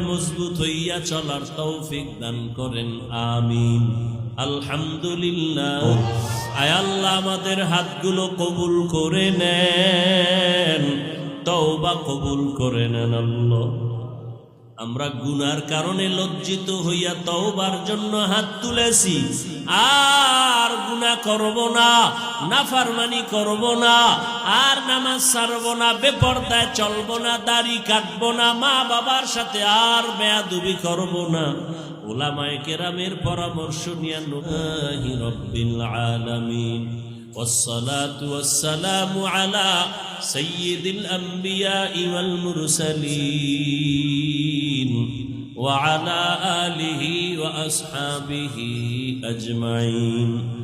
মজবুত হইয়া চলার তৌফিক দান করেন। আমিন। আলহামদুলিল্লাহ। আয় আল্লাহ, আমাদের হাতগুলো কবুল করে নেন। তওবা কবুল করে নেন আল্লাহ। আমরা গুনার কারণে লজ্জিত হইয়া তওবার জন্য হাত তুলেছি আর গুনাহ করব না নাফারমানি করব না আর নামাজ ছাড়ব না বেপরদায় চলব না দাড়ি কাটবো না মা বাবার সাথে আর বেয়াদুবি করব না ওলামায়ে কেরামের পরামর্শ নিয়ে নবী রব্বিল আলামিন والصلاة والسلام على سيد الأنبياء والمرسلين وعلى آله وأصحابه أجمعين.